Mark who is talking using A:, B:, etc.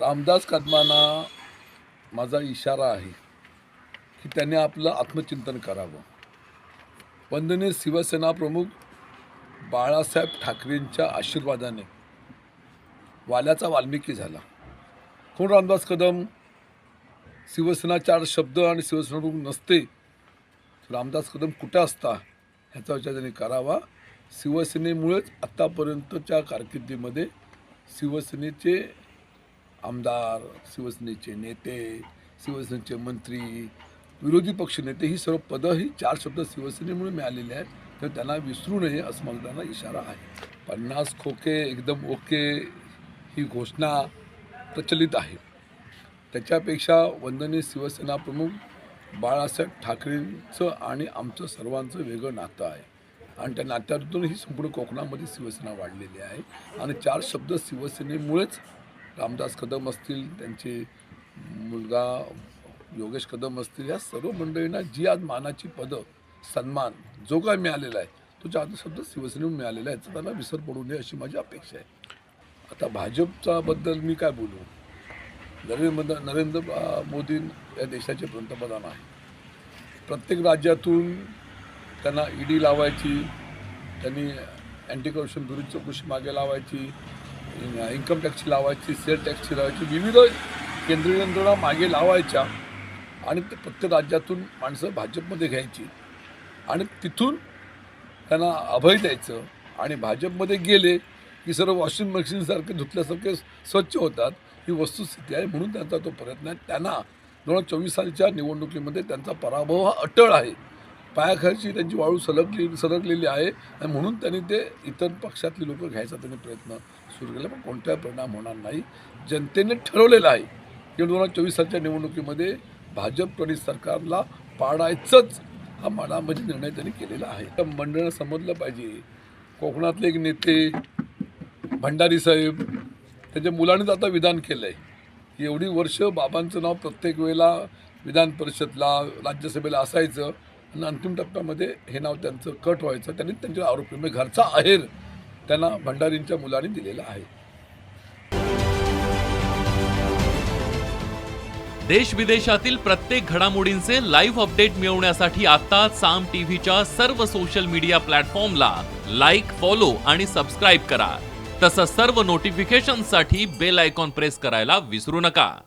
A: रामदास कदमांना माझा इशारा आहे की त्यांनी आपलं आत्मचिंतन करावं. वंदनीय शिवसेना प्रमुख बाळासाहेब ठाकरेंच्या आशीर्वादाने वाल्याचा वाल्मिकी झाला. कोण रामदास कदम? शिवसेना चार शब्द आणि शिवसेना प्रमुख नसते. रामदास कदम कुठं असता ह्याचा विचार त्यांनी करावा. शिवसेनेमुळेच आत्तापर्यंतच्या कारकिर्दीमध्ये शिवसेनेचे आमदार शिवसेनेचे नेते शिवसेनेचे मंत्री विरोधी पक्षनेते ही सर्व पदं ही चार शब्द शिवसेनेमुळे मिळालेली आहेत. तर त्यांना विसरू नये असं मला त्यांना इशारा आहे. पन्नास खोके एकदम ओके ही घोषणा प्रचलित आहे. त्याच्यापेक्षा वंदनीय शिवसेना प्रमुख बाळासाहेब ठाकरेंचं आणि आमचं सर्वांचं वेगळं नातं आहे. आणि त्या नात्यातून ही संपूर्ण कोकणामध्ये शिवसेना वाढलेली आहे. आणि चार शब्द शिवसेनेमुळेच रामदास कदम असतील त्यांचे मुलगा योगेश कदम असतील या सर्व मंडळींना जी आज मानाची पदं सन्मान जो काय मिळालेला आहे तो चार शब्द शिवसेनेहून मिळालेला आहे याचा त्यांना विसर पडू नये अशी माझी अपेक्षा आहे. आता भाजपचा बद्दल मी काय बोलू? नरेंद्र नरेंद्र मोदी या देशाचे पंतप्रधान आहे प्रत्येक राज्यातून त्यांना ईडी लावायची त्यांनी अँटी करप्शन ब्युरो चौकशी मागे लावायची इन्कम टॅक्सची लावायची सेल टॅक्सची लावायची विविध केंद्रीय यंत्रणा मागे लावायच्या आणि ते प्रत्येक राज्यातून माणसं भाजपमध्ये घ्यायची. आणि तिथून त्यांना अभय द्यायचं आणि भाजपमध्ये गेले की सर्व वॉशिंग मशीनसारखे धुतल्यासारखे स्वच्छ होतात. ही वस्तुस्थिती आहे म्हणून त्यांचा तो प्रयत्न आहे. त्यांना दोन हजार चोवीस सालच्या निवडणुकीमध्ये त्यांचा पराभव हा अटळ आहे. पायाखालची त्यांची वाळू सलगली सरकलेली आहे आणि म्हणून त्यांनी ते इतर पक्षातली लोक घ्यायचा त्यांनी प्रयत्न सुरू केला. पण कोणताही परिणाम होणार नाही. जनतेने ठरवलेलं आहे की दोन हजार चोवीस सालच्या निवडणुकीमध्ये भाजप प्रणित सरकारला पाडायचंच हा मनामध्ये निर्णय त्यांनी केलेला आहे. तर मंडळं समजलं पाहिजे. कोकणातले एक नेते भंडारी साहेब त्यांच्या मुलानेच आता विधान केलं आहे एवढी वर्ष बाबांचं नाव प्रत्येक वेळेला विधान परिषदला राज्यसभेला असायचं. आणि अंतिम टप्प्यामध्ये हे नाव त्यांचं कट व्हायचं त्यांनी त्यांच्या आरोपी म्हणजे घरचा आहेर त्यांना भंडारींच्या मुलाने दिलेला आहे.
B: देश विदेशातील प्रत्येक घडामोडींचे लाईव्ह अपडेट मिळवण्यासाठी आता साम टीव्हीच्या सर्व सोशल मीडिया प्लॅटफॉर्मला लाईक फॉलो आणि सबस्क्राईब करा. तसंच सर्व नोटिफिकेशनसाठी बेल आयकॉन प्रेस करायला विसरू नका.